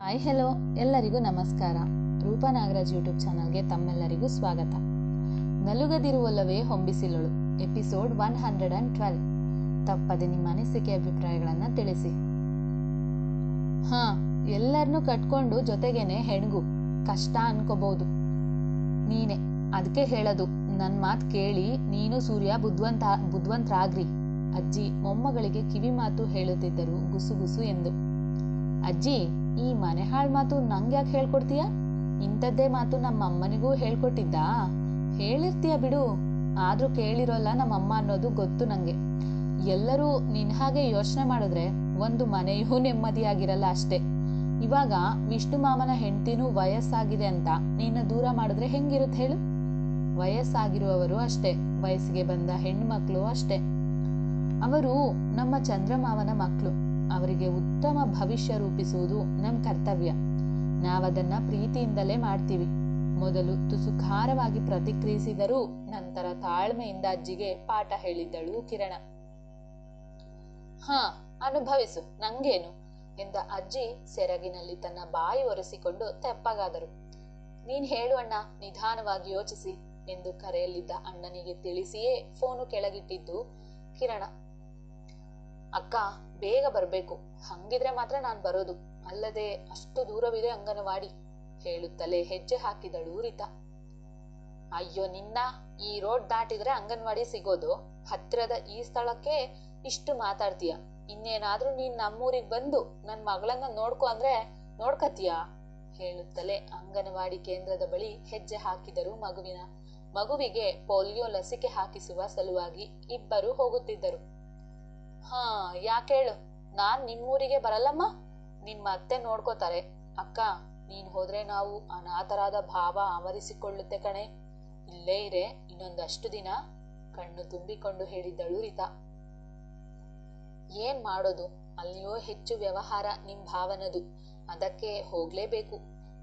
Hi hello ಎಲ್ಲರಿಗೂ ನಮಸ್ಕಾರ. Roopa Nagaraj YouTube ಚಾನಲ್ಗೆ ತಮ್ಮೆಲ್ಲರಿಗೂ ಸ್ವಾಗತ. ನಲುಗದಿರುವಲ್ಲವೇ ಹೊಂಬಿಸಿಲಳು. Episode one hundred and twelve. ತಪ್ಪದೆ ನಿಮ್ಮ ಅನಿಸಿಕೆ ಅಭಿಪ್ರಾಯಗಳನ್ನು ತಿಳಿಸಿ. ಹಾ ಎಲ್ಲರನ್ನೂ ಕಟ್ಕೊಂಡು ಜೊತೆಗೇನೆ ಹೆಣ್ಗು. ಕಷ್ಟ ಅನ್ಕೋಬಹುದು ನೀನೆ ಅದಕ್ಕೆ ಹೇಳೋದು. ನನ್ನ ಮಾತು ಕೇಳಿ ನೀನು ಸೂರ್ಯ ಬುದ್ಧವಂತ ಬುದ್ಧವಂತರಾಗ್ರಿ ಅಜ್ಜಿ ಮೊಮ್ಮಗಳಿಗೆ ಕಿವಿ ಮಾತು ಹೇಳುತ್ತಿದ್ದರು ಗುಸುಗುಸು ಎಂದು. ಅಜ್ಜಿ ಈ ಮನೆ ಹಾಳ್ ಮಾತು ನಂಗೆ ಯಾಕೆ ಹೇಳ್ಕೊಡ್ತೀಯ? ಇಂಥದ್ದೇ ಮಾತು ನಮ್ಮ ಅಮ್ಮನಿಗೂ ಹೇಳ್ಕೊಟ್ಟಿದ್ದಾ. ಹೇಳಿರ್ತೀಯ ಬಿಡು. ಆದರೂ ಕೇಳಿರೋಲ್ಲ ನಮ್ಮಮ್ಮ ಅನ್ನೋದು ಗೊತ್ತು ನಂಗೆ. ಎಲ್ಲರೂ ನಿನ್ನ ಹಾಗೆ ಯೋಚನೆ ಮಾಡಿದ್ರೆ ಒಂದು ಮನೆಯೂ ನೆಮ್ಮದಿಯಾಗಿರಲ್ಲ ಅಷ್ಟೇ. ಇವಾಗ ವಿಷ್ಣು ಮಾಮನ ಹೆಂಡತಿನೂ ವಯಸ್ಸಾಗಿದೆ ಅಂತ ನಿನ್ನ ದೂರ ಮಾಡಿದ್ರೆ ಹೆಂಗಿರುತ್ತೆ ಹೇಳು? ವಯಸ್ಸಾಗಿರುವವರು ಅಷ್ಟೇ, ವಯಸ್ಸಿಗೆ ಬಂದ ಹೆಣ್ಮಕ್ಳು ಅಷ್ಟೇ. ಅವರು ನಮ್ಮ ಚಂದ್ರಮಾವನ ಮಕ್ಕಳು ಅವರಿಗೆ ಉತ್ತಮ ಭವಿಷ್ಯ ರೂಪಿಸುವುದು ನಮ್ಮ ಕರ್ತವ್ಯ. ನಾವದನ್ನ ಪ್ರೀತಿಯಿಂದಲೇ ಮಾಡ್ತೀವಿ. ಮೊದಲು ತುಸು ಖಾರವಾಗಿ ಪ್ರತಿಕ್ರಿಯಿಸಿದರೂ ನಂತರ ತಾಳ್ಮೆಯಿಂದ ಅಜ್ಜಿಗೆ ಪಾಠ ಹೇಳಿದ್ದಳು ಕಿರಣ. ಹಾ, ಅನುಭವಿಸು, ನಂಗೇನು? ಎಂದ ಅಜ್ಜಿ ಸೆರಗಿನಲ್ಲಿ ತನ್ನ ಬಾಯಿ ಒರೆಸಿಕೊಂಡು ತೆಪ್ಪಗಾದರು. ನೀನ್ ಹೇಳು ಅಣ್ಣ, ನಿಧಾನವಾಗಿ ಯೋಚಿಸಿ, ಎಂದು ಕರೆಯಲ್ಲಿದ್ದ ಅಣ್ಣನಿಗೆ ತಿಳಿಸಿಯೇ ಫೋನು ಕೆಳಗಿಟ್ಟಿದ್ದು ಕಿರಣ. ಅಕ್ಕ, ಬೇಗ ಬರಬೇಕು. ಹಂಗಿದ್ರೆ ಮಾತ್ರ ನಾನು ಬರೋದು. ಅಲ್ಲದೆ ಅಷ್ಟು ದೂರವಿದೆ ಅಂಗನವಾಡಿ, ಹೇಳುತ್ತಲೇ ಹೆಜ್ಜೆ ಹಾಕಿದಳು ರೀತಾ. ಅಯ್ಯೋ, ನಿನ್ನ ಈ ರೋಡ್ ದಾಟಿದ್ರೆ ಅಂಗನವಾಡಿ ಸಿಗೋದು? ಹತ್ತಿರದ ಈ ಸ್ಥಳಕ್ಕೆ ಇಷ್ಟು ಮಾತಾಡ್ತೀಯ? ಇನ್ನೇನಾದ್ರೂ ನೀನ್ ನಮ್ಮೂರಿಗೆ ಬಂದು ನನ್ ಮಗಳನ್ನ ನೋಡ್ಕೊ ಅಂದ್ರೆ ನೋಡ್ಕತೀಯಾ ಹೇಳುತ್ತಲೇ ಅಂಗನವಾಡಿ ಕೇಂದ್ರದ ಬಳಿ ಹೆಜ್ಜೆ ಹಾಕಿದರು ಮಗುವಿನ. ಮಗುವಿಗೆ ಪೋಲಿಯೋ ಲಸಿಕೆ ಹಾಕಿಸುವ ಸಲುವಾಗಿ ಇಬ್ಬರು ಹೋಗುತ್ತಿದ್ದರು. ಹಾ ಯಾಕೇಳು ನಾನ್ ನಿಮ್ಮೂರಿಗೆ ಬರಲ್ಲಮ್ಮ? ನಿಮ್ಮ ಅತ್ತೆ ನೋಡ್ಕೋತಾರೆ. ಅಕ್ಕ, ನೀನ್ ಹೋದ್ರೆ ನಾವು ಅನಾಥರಾದ ಭಾವ ಆವರಿಸಿಕೊಳ್ಳುತ್ತೆ ಕಣೆ. ಇಲ್ಲೇ ಇರೆ, ಇನ್ನೊಂದಷ್ಟು ದಿನ ಕಣ್ಣು ತುಂಬಿಕೊಂಡು ಹೇಳಿದ್ದಳು ರೀತಾ. ಏನ್ ಮಾಡೋದು? ಅಲ್ಲಿಯೋ ಹೆಚ್ಚು ವ್ಯವಹಾರ ನಿಮ್ ಭಾವನದು. ಅದಕ್ಕೆ ಹೋಗ್ಲೇಬೇಕು.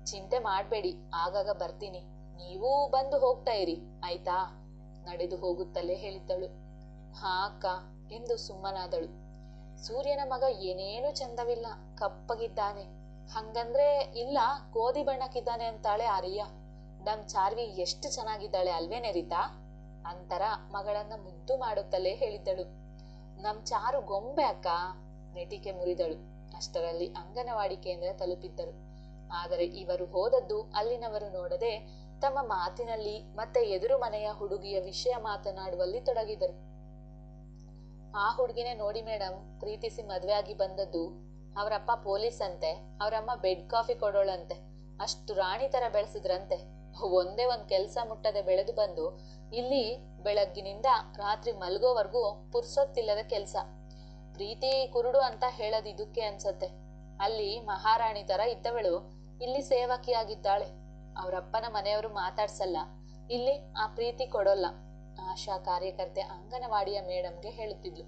ಚಿಂತೆ ಮಾಡಬೇಡಿ, ಆಗಾಗ ಬರ್ತೀನಿ. ನೀವೂ ಬಂದು ಹೋಗ್ತಾ ಇರಿ, ಆಯ್ತಾ? ನಡೆದು ಹೋಗುತ್ತಲೇ ಹೇಳಿದ್ದಳು. ಹಾ, ಅಕ್ಕ. ಎಂದು ಸುಮ್ಮನಾದಳು. ಸೂರ್ಯನ ಮಗ ಏನೇನು ಚಂದವಿಲ್ಲ. ಕಪ್ಪಗಿದ್ದಾನೆ. ಹಂಗಂದ್ರೆ ಇಲ್ಲ, ಗೋಧಿ ಬಣ್ಣಕ್ಕಿದ್ದಾನೆ ಅಂತಾಳೆ ಆರ್ಯ. ನಮ್ ಚಾರ್ವಿ ಎಷ್ಟು ಚೆನ್ನಾಗಿದ್ದಾಳೆ ಅಲ್ವೇನೆ ರೀತಾ ಅಂತರ ಮಗಳನ್ನ ಮುದ್ದು ಮಾಡುತ್ತಲೇ ಹೇಳಿದ್ದಳು. ನಮ್ ಚಾರು ಗೊಂಬೆ ಅಕ್ಕ. ನೆಟಿಕೆ ಮುರಿದಳು. ಅಷ್ಟರಲ್ಲಿ ಅಂಗನವಾಡಿ ಕೇಂದ್ರ ತಲುಪಿದ್ದರು. ಆದರೆ ಇವರು ಹೋದದ್ದು ಅಲ್ಲಿನವರು ನೋಡದೆ ತಮ್ಮ ಮಾತಿನಲ್ಲಿ ಮತ್ತೆ ಎದುರು ಮನೆಯ ಹುಡುಗಿಯ ವಿಷಯ ಮಾತನಾಡುವಲ್ಲಿ ತೊಡಗಿದರು. ಆ ಹುಡುಗಿನೇ ನೋಡಿ ಮೇಡಮ್ ಪ್ರೀತಿಸಿ ಮದುವೆ ಆಗಿ ಬಂದದ್ದು ಅವರಪ್ಪ ಪೊಲೀಸ್ ಅಂತೆ ಅವರಮ್ಮ ಬೆಡ್ ಕಾಫಿ ಕೊಡೋಳಂತೆ, ಅಷ್ಟು ರಾಣಿ ತರ ಬೆಳೆಸಿದ್ರಂತೆ. ಒಂದೇ ಒಂದು ಕೆಲಸ ಮುಟ್ಟದೆ ಬೆಳೆದು ಬಂದು ಇಲ್ಲಿ ಬೆಳಗ್ಗಿನಿಂದ ರಾತ್ರಿ ಮಲ್ಗೋವರೆಗೂ ಪುರ್ಸೊತ್ತಿಲ್ಲದ ಕೆಲಸ. ಪ್ರೀತಿ ಕುರುಡು ಅಂತ ಹೇಳೋದು ಇದಕ್ಕೆ ಅನ್ಸತ್ತೆ. ಅಲ್ಲಿ ಮಹಾರಾಣಿ ತರ ಇದ್ದವಳು, ಇಲ್ಲಿ ಸೇವಕಿಯಾಗಿದ್ದಾಳೆ. ಅವರಪ್ಪನ ಮನೆಯವರು ಮಾತಾಡ್ಸಲ್ಲ, ಇಲ್ಲಿ ಆ ಪ್ರೀತಿ ಕೊಡೋಲ್ಲ. ಆಶಾ ಕಾರ್ಯಕರ್ತೆ ಅಂಗನವಾಡಿಯ ಮೇಡಮ್ಗೆ ಹೇಳುತ್ತಿದ್ಲು.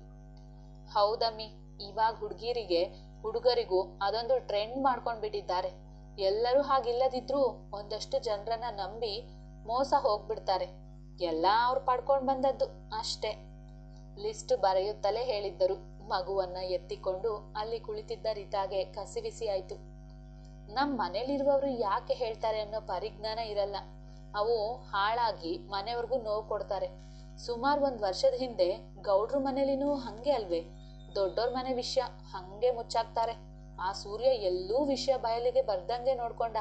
ಹೌದಮ್ಮಿ, ಇವಾಗ ಹುಡುಗಿರಿಗೆ, ಹುಡುಗರಿಗೂ ಅದೊಂದು ಟ್ರೆಂಡ್ ಮಾಡ್ಕೊಂಡ್ಬಿಟ್ಟಿದ್ದಾರೆ. ಎಲ್ಲರೂ ಹಾಗಿಲ್ಲದಿದ್ರೂ ಒಂದಷ್ಟು ಜನರನ್ನ ನಂಬಿ ಮೋಸ ಹೋಗ್ಬಿಡ್ತಾರೆ. ಎಲ್ಲ ಅವ್ರು ಪಡ್ಕೊಂಡು ಬಂದದ್ದು ಅಷ್ಟೇ. ಲಿಸ್ಟ್ ಬರೆಯುತ್ತಲೇ ಹೇಳಿದ್ದರು. ಮಗುವನ್ನ ಎತ್ತಿಕೊಂಡು ಅಲ್ಲಿ ಕುಳಿತಿದ್ದ ರೀತಾಗೆ ಕಸಿವಿಸಿ ಆಯ್ತು. ನಮ್ಮ ಮನೇಲಿರುವವರು ಯಾಕೆ ಹೇಳ್ತಾರೆ ಅನ್ನೋ ಪರಿಜ್ಞಾನ ಇರಲ್ಲ. ಅವು ಹಾಳಾಗಿ ಮನೆಯವ್ರಿಗೂ ನೋವು ಕೊಡ್ತಾರೆ. ಸುಮಾರು ಒಂದು ವರ್ಷದ ಹಿಂದೆ ಗೌಡ್ರ ಮನೇಲಿನೂ ಹಂಗೆ ಅಲ್ವೇ. ದೊಡ್ಡೋರ ಮನೆ ವಿಷಯ ಹಂಗೆ ಮುಚ್ಚಾಕ್ತಾರೆ. ಆ ಸೂರ್ಯ ಎಲ್ಲೂ ವಿಷಯ ಬಯಲಿಗೆ ಬರ್ದಂಗೆ ನೋಡ್ಕೊಂಡ.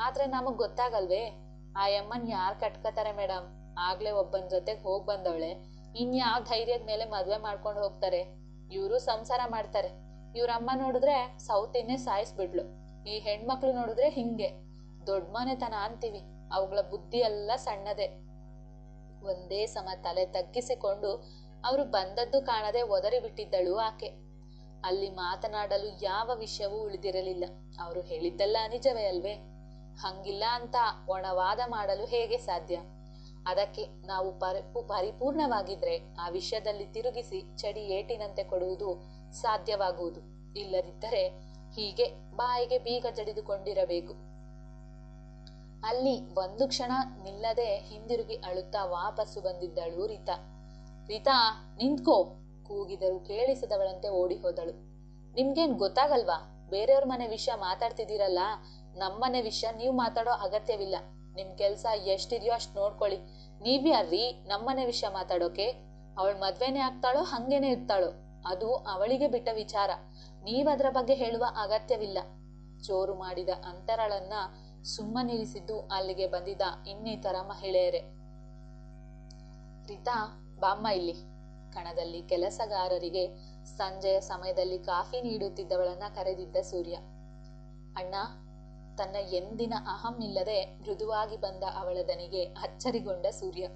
ಆದ್ರೆ ನಮಗ್ ಗೊತ್ತಾಗಲ್ವೇ? ಆ ಯಮ್ಮನ್ ಯಾರ್ ಕಟ್ಕೋತಾರೆ ಮೇಡಮ್ ಆಗ್ಲೇ ಒಬ್ಬನ ಜೊತೆಗೆ ಹೋಗ್ ಬಂದವಳೆ. ಇನ್ಯಾವ ಧೈರ್ಯದ ಮೇಲೆ ಮದ್ವೆ ಮಾಡ್ಕೊಂಡು ಹೋಗ್ತಾರೆ. ಇವರು ಸಂಸಾರ ಮಾಡ್ತಾರೆ. ಇವ್ರಮ್ಮ ನೋಡಿದ್ರೆ ಸೌತಿನೇ ಸಾಯಿಸ್ಬಿಡ್ಲು ಈ ಹೆಣ್ಮಕ್ಳು ನೋಡಿದ್ರೆ ಹಿಂಗೆ. ದೊಡ್ಡ ಮನೆತನ ಅಂತೀವಿ. ಅವುಗಳ ಬುದ್ಧಿ ಎಲ್ಲ ಸಣ್ಣದೆ. ಒಂದೇ ಸಮ ತಲೆ ತಗ್ಗಿಸಿಕೊಂಡು ಅವರು ಬಂದದ್ದು ಕಾಣದೆ ಒದರಿ ಬಿಟ್ಟಿದ್ದಳು ಆಕೆ. ಅಲ್ಲಿ ಮಾತನಾಡಲು ಯಾವ ವಿಷಯವೂ ಉಳಿದಿರಲಿಲ್ಲ. ಅವರು ಹೇಳಿದ್ದೆಲ್ಲ ನಿಜವೇ ಅಲ್ವೇ? ಹಂಗಿಲ್ಲ ಅಂತ ಒಣವಾದ ಮಾಡಲು ಹೇಗೆ ಸಾಧ್ಯ? ಅದಕ್ಕೆ ನಾವು ಪರಿ, ಪರಿಪೂರ್ಣವಾಗಿದ್ರೆ ಆ ವಿಷಯದಲ್ಲಿ ತಿರುಗಿಸಿ ಚಡಿ ಏಟಿನಂತೆ ಕೊಡುವುದು ಸಾಧ್ಯವಾಗುವುದು. ಇಲ್ಲದಿದ್ದರೆ ಹೀಗೆ ಬಾಯಿಗೆ ಬೀಗ ಜಡಿದುಕೊಂಡಿರಬೇಕು. ಅಲ್ಲಿ ಒಂದು ಕ್ಷಣ ನಿಲ್ಲದೆ ಹಿಂದಿರುಗಿ ಅಳುತ್ತಾ ವಾಪಸ್ಸು ಬಂದಿದ್ದಳು ರೀತಾ. ರೀತಾ, ನಿಂತ್ಕೋ, ಕೂಗಿದರು ಕೇಳಿಸದವಳಂತೆ ಓಡಿ ಹೋದಳು. ನಿಮ್ಗೇನ್ ಗೊತ್ತಾಗಲ್ವಾ? ಬೇರೆಯವ್ರ ಮನೆ ವಿಷಯ ಮಾತಾಡ್ತಿದ್ದೀರಲ್ಲ? ನಮ್ಮನೆ ವಿಷಯ ನೀವು ಮಾತಾಡೋ ಅಗತ್ಯವಿಲ್ಲ. ನಿಮ್ ಕೆಲ್ಸ ಎಷ್ಟಿದೆಯೋ ಅಷ್ಟು ನೋಡ್ಕೊಳ್ಳಿ. ನೀವ್ ಯಾರ್ರೀ ನಮ್ಮನೆ ವಿಷಯ ಮಾತಾಡೋಕೆ? ಅವಳ ಮದ್ವೆನೇ ಆಗ್ತಾಳೋ, ಹಂಗೇನೆ ಇರ್ತಾಳೋ? ಅದು ಅವಳಿಗೆ ಬಿಟ್ಟ ವಿಚಾರ. ನೀವ್ ಅದ್ರ ಬಗ್ಗೆ ಹೇಳುವ ಅಗತ್ಯವಿಲ್ಲ. ಚೋರು ಮಾಡಿದ ಅಂತರಳನ್ನ ಸುಮ್ಮನಿರಿಸಿದ್ದು ಅಲ್ಲಿಗೆ ಬಂದಿದ್ದ ಇನ್ನಿತರ ಮಹಿಳೆಯರೇ. ರೀತಾ ಬಾಮ್ಮ ಇಲ್ಲಿ. ಕಣದಲ್ಲಿ ಕೆಲಸಗಾರರಿಗೆ ಸಂಜೆಯ ಸಮಯದಲ್ಲಿ ಕಾಫಿ ನೀಡುತ್ತಿದ್ದವಳನ್ನ ಕರೆದಿದ್ದ ಸೂರ್ಯ. ಅಣ್ಣ, ತನ್ನ ಎಂದಿನ ಅಹಂ ಇಲ್ಲದೆ ಮೃದುವಾಗಿ ಬಂದ ಅವಳ ದನಿಗೆ ಅಚ್ಚರಿಗೊಂಡ ಸೂರ್ಯ.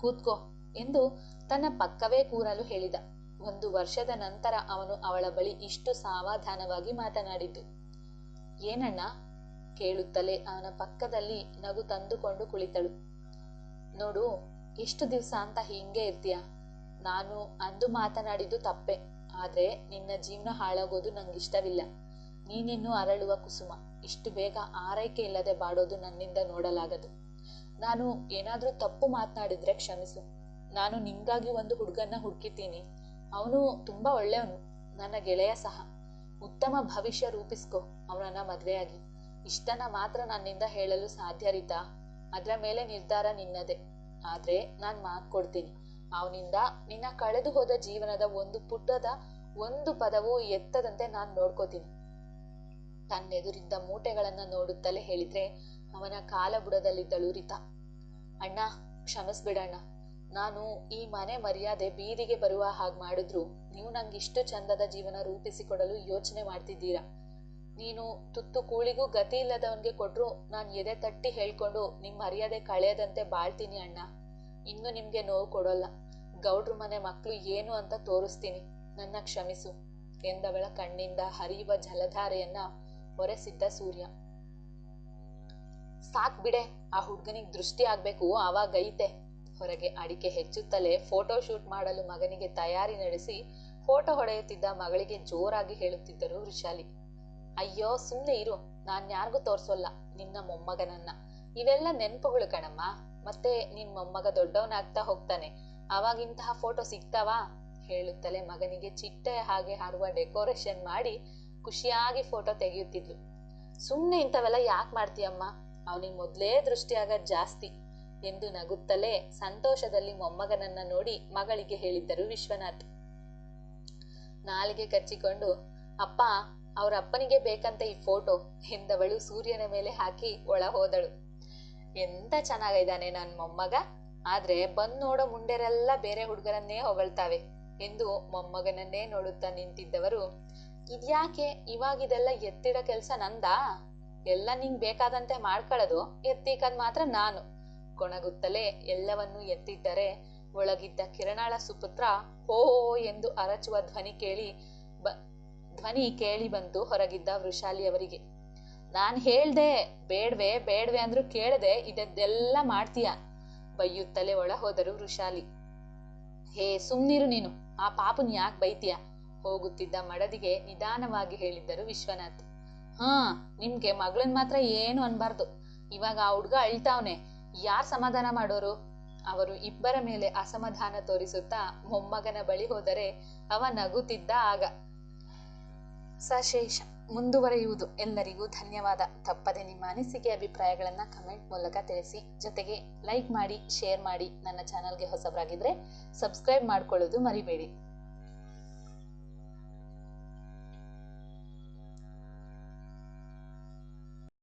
ಕೂತ್ಕೋ ಎಂದು ತನ್ನ ಪಕ್ಕವೇ ಕೂರಲು ಹೇಳಿದ. ಒಂದು ವರ್ಷದ ನಂತರ ಅವನು ಅವಳ ಬಳಿ ಇಷ್ಟು ಸಾವಧಾನವಾಗಿ ಮಾತನಾಡಿದ್ದು. ಏನಣ್ಣ ಕೇಳುತ್ತಲೇ ಅವನ ಪಕ್ಕದಲ್ಲಿ ನಗು ತಂದುಕೊಂಡು ಕುಳಿತಳು. ನೋಡು ಎಷ್ಟು ದಿವಸ ಅಂತ ಹಿಂಗೆ ಇರ್ತೀಯ. ನಾನು ಅಂದು ಮಾತನಾಡಿದ್ದು ತಪ್ಪೆ. ಆದ್ರೆ ನಿನ್ನ ಜೀವನ ಹಾಳಾಗೋದು ನಂಗಿಷ್ಟವಿಲ್ಲ. ನೀನಿನ್ನು ಅರಳುವ ಕುಸುಮ. ಇಷ್ಟು ಬೇಗ ಆರೈಕೆ ಇಲ್ಲದೆ ಬಾಡೋದು ನನ್ನಿಂದ ನೋಡಲಾಗದು. ನಾನು ಏನಾದರೂ ತಪ್ಪು ಮಾತನಾಡಿದ್ರೆ ಕ್ಷಮಿಸು. ನಾನು ನಿಮಗಾಗಿ ಒಂದು ಹುಡುಗನ್ನ ಹುಡುಕಿದ್ದೀನಿ. ಅವನು ತುಂಬಾ ಒಳ್ಳೆಯವನು. ನನ್ನ ಗೆಳೆಯ ಸಹ. ಉತ್ತಮ ಭವಿಷ್ಯ ರೂಪಿಸ್ಕೊ. ಅವನನ್ನ ಮದ್ವೆಯಾಗಿ. ಇಷ್ಟನ್ನ ಮಾತ್ರ ನನ್ನಿಂದ ಹೇಳಲು ಸಾಧ್ಯ ರೀತಾ. ಅದ್ರ ಮೇಲೆ ನಿರ್ಧಾರ ನಿನ್ನದೇ. ಆದ್ರೆ ನಾನ್ ಮಾತ್ ಕೊಡ್ತೀನಿ. ಅವನಿಂದ ನಿನ್ನ ಕಳೆದು ಹೋದ ಜೀವನದ ಒಂದು ಪುಟದ ಒಂದು ಪದವು ಎತ್ತದಂತೆ ನಾನ್ ನೋಡ್ಕೋತೀನಿ. ತನ್ನೆದುರಿದ್ದ ಮೂಟೆಗಳನ್ನ ನೋಡುತ್ತಲೇ ಹೇಳಿದ್ರೆ ಅವನ ಕಾಲ ಬುಡದಲ್ಲಿದ್ದಳು ರಿತಾ. ಅಣ್ಣ ಕ್ಷಮಿಸ್ಬಿಡಣ್ಣ ನಾನು ಈ ಮನೆ ಮರ್ಯಾದೆ ಬೀದಿಗೆ ಬರುವ ಹಾಗೆ ಮಾಡಿದ್ರು ನೀವು ನಂಗೆ ಇಷ್ಟು ಚಂದದ ಜೀವನ ರೂಪಿಸಿಕೊಡಲು ಯೋಚನೆ ಮಾಡ್ತಿದ್ದೀರಾ? ನೀನು ತುತ್ತು ಕೂಳಿಗೂ ಗತಿ ಇಲ್ಲದವನ್ಗೆ ಕೊಟ್ರು ನಾನು ಎದೆ ತಟ್ಟಿ ಹೇಳ್ಕೊಂಡು ನಿಮ್ ಮರ್ಯಾದೆ ಕಳೆಯದಂತೆ ಬಾಳ್ತೀನಿ ಅಣ್ಣ. ಇನ್ನು ನಿಮ್ಗೆ ನೋವು ಕೊಡೋಲ್ಲ. ಗೌಡ್ರು ಮನೆ ಮಕ್ಕಳು ಏನು ಅಂತ ತೋರಿಸ್ತೀನಿ. ನನ್ನ ಕ್ಷಮಿಸು ಎಂದವಳ ಕಣ್ಣಿಂದ ಹರಿಯುವ ಜಲಧಾರೆಯನ್ನ ಹೊರೆಸಿದ್ದ ಸೂರ್ಯ. ಸಾಕ್ ಬಿಡೆ, ಆ ಹುಡ್ಗನಿಗೆ ದೃಷ್ಟಿ ಆಗ್ಬೇಕು ಆವಾಗ ಐತೆ. ಹೊರಗೆ ಅಡಿಕೆ ಹೆಚ್ಚುತ್ತಲೇ ಫೋಟೋ ಶೂಟ್ ಮಾಡಲು ಮಗನಿಗೆ ತಯಾರಿ ನಡೆಸಿ ಫೋಟೋ ಹೊಡೆಯುತ್ತಿದ್ದ ಮಗಳಿಗೆ ಜೋರಾಗಿ ಹೇಳುತ್ತಿದ್ದರು ವೃಷಾಲಿ ಅಯ್ಯೋ, ಸುಮ್ನೆ ಇರು. ನಾನು ಯಾರಿಗೂ ತೋರ್ಸೋಲ್ಲ. ನಿನ್ನ ಮೊಮ್ಮಗನನ್ನ. ಇವೆಲ್ಲ ನೆನ್ಪುಗಳು ಕಣಮ್ಮ. ಮತ್ತೆ ನಿನ್ ಮೊಮ್ಮಗ ದೊಡ್ಡವನಾಗ್ತಾ ಹೋಗ್ತಾನೆ. ಅವಾಗಿಂತಹ ಫೋಟೋ ಸಿಗ್ತಾವಾ? ಹೇಳುತ್ತಲೇ ಮಗನಿಗೆ ಚಿಟ್ಟೆ ಹಾಗೆ ಹಾರುವ ಡೆಕೋರೇಷನ್ ಮಾಡಿ ಖುಷಿಯಾಗಿ ಫೋಟೋ ತೆಗೆಯುತ್ತಿದ್ಲು. ಸುಮ್ನೆ ಇಂಥವೆಲ್ಲ ಯಾಕೆ ಮಾಡ್ತೀಯಮ್ಮ? ಅವನಿಗೆ ಮೊದ್ಲೇ ದೃಷ್ಟಿಯಾಗ ಜಾಸ್ತಿ. ಎಂದು ನಗುತ್ತಲೇ ಸಂತೋಷದಲ್ಲಿ ಮೊಮ್ಮಗನನ್ನ ನೋಡಿ ಮಗಳಿಗೆ ಹೇಳಿದ್ದರು ವಿಶ್ವನಾಥ್. ನಾಲಿಗೆ ಕಚ್ಚಿಕೊಂಡು, ಅಪ್ಪ ಅವ್ರ ಅಪ್ಪನಿಗೆ ಬೇಕಂತ ಈ ಫೋಟೋ ಎಂದವಳು ಸೂರ್ಯನ ಮೇಲೆ ಹಾಕಿ ಒಳ ಹೋದಳು ಎಂತ ಚೆನ್ನಾಗಿದ್ದಾನೆ ನನ್ನ ಮೊಮ್ಮಗ. ಆದ್ರೆ ಬಂದ್ ನೋಡೋ ಮುಂಡೆರೆಲ್ಲ ಬೇರೆ ಹುಡುಗರನ್ನೇ ಹೊಗಳ್ತಾವೆ. ಎಂದು ಮೊಮ್ಮಗನನ್ನೇ ನೋಡುತ್ತಾ ನಿಂತಿದ್ದವರು, ಇದ್ಯಾಕೆ ಇವಾಗಿದೆಲ್ಲ ಎತ್ತಿಡ ಕೆಲಸ ನಂದಾ? ಎಲ್ಲ ನಿಂಗ್ ಬೇಕಾದಂತೆ ಮಾಡ್ಕೊಳ್ಳೋದು ಎತ್ತಿಕದ್ ಮಾತ್ರ ನಾನು. ಕೊಣಗುತ್ತಲೇ ಎಲ್ಲವನ್ನೂ ಎತ್ತಿದ್ದರೆ ಒಳಗಿದ್ದ ಕಿರಣಾಳ ಸುಪುತ್ರ, ಹೋ ಎಂದು ಅರಚುವ ಧ್ವನಿ ಕೇಳಿ ಧ್ವನಿ ಕೇಳಿ ಬಂತು ಹೊರಗಿದ್ದ ವೃಷಾಲಿ ಅವರಿಗೆ ನಾನ್ ಹೇಳ್ದೆ, ಬೇಡ್ವೆ ಬೇಡ್ವೆ ಅಂದ್ರು ಕೇಳದೆ ಇದೆಲ್ಲ ಮಾಡ್ತೀಯ? ಬೈಯುತ್ತಲೇ ಒಳ ಹೋದರು ವೃಷಾಲಿ. ಹೇ, ಸುಮ್ನಿರು ನೀನು, ಆ ಪಾಪನ್ ಯಾಕೆ ಬೈತೀಯ? ಹೋಗುತ್ತಿದ್ದ ಮಡದಿಗೆ ನಿಧಾನವಾಗಿ ಹೇಳಿದ್ದರು ವಿಶ್ವನಾಥ್. ಹಾ, ನಿಮ್ಗೆ ಮಗಳನ್ ಮಾತ್ರ ಏನು ಅನ್ಬಾರ್ದು, ಇವಾಗ ಆ ಹುಡ್ಗ ಅಳ್ತಾವ್ನೆ, ಯಾರ್ ಸಮಾಧಾನ ಮಾಡೋರು? ಅವರು ಇಬ್ಬರ ಮೇಲೆ ಅಸಮಾಧಾನ ತೋರಿಸುತ್ತಾ ಮೊಮ್ಮಗನ ಬಳಿ ಹೋದರೆ ಅವ ನಗುತ್ತಿದ್ದ ಆಗ ಸಶೇಷ ಮುಂದುವರೆಯುವುದು ಎಲ್ಲರಿಗೂ ಧನ್ಯವಾದ. ತಪ್ಪದೆ ನಿಮ್ಮ ಅನಿಸಿಕೆ, ಅಭಿಪ್ರಾಯಗಳನ್ನು ಕಮೆಂಟ್ ಮೂಲಕ ತಿಳಿಸಿ. ಜೊತೆಗೆ ಲೈಕ್ ಮಾಡಿ, ಶೇರ್ ಮಾಡಿ ನನ್ನ ಚಾನಲ್ಗೆ ಹೊಸಬರಾಗಿದ್ದರೆ ಸಬ್ಸ್ಕ್ರೈಬ್ ಮಾಡ್ಕೊಳ್ಳೋದು ಮರಿಬೇಡಿ.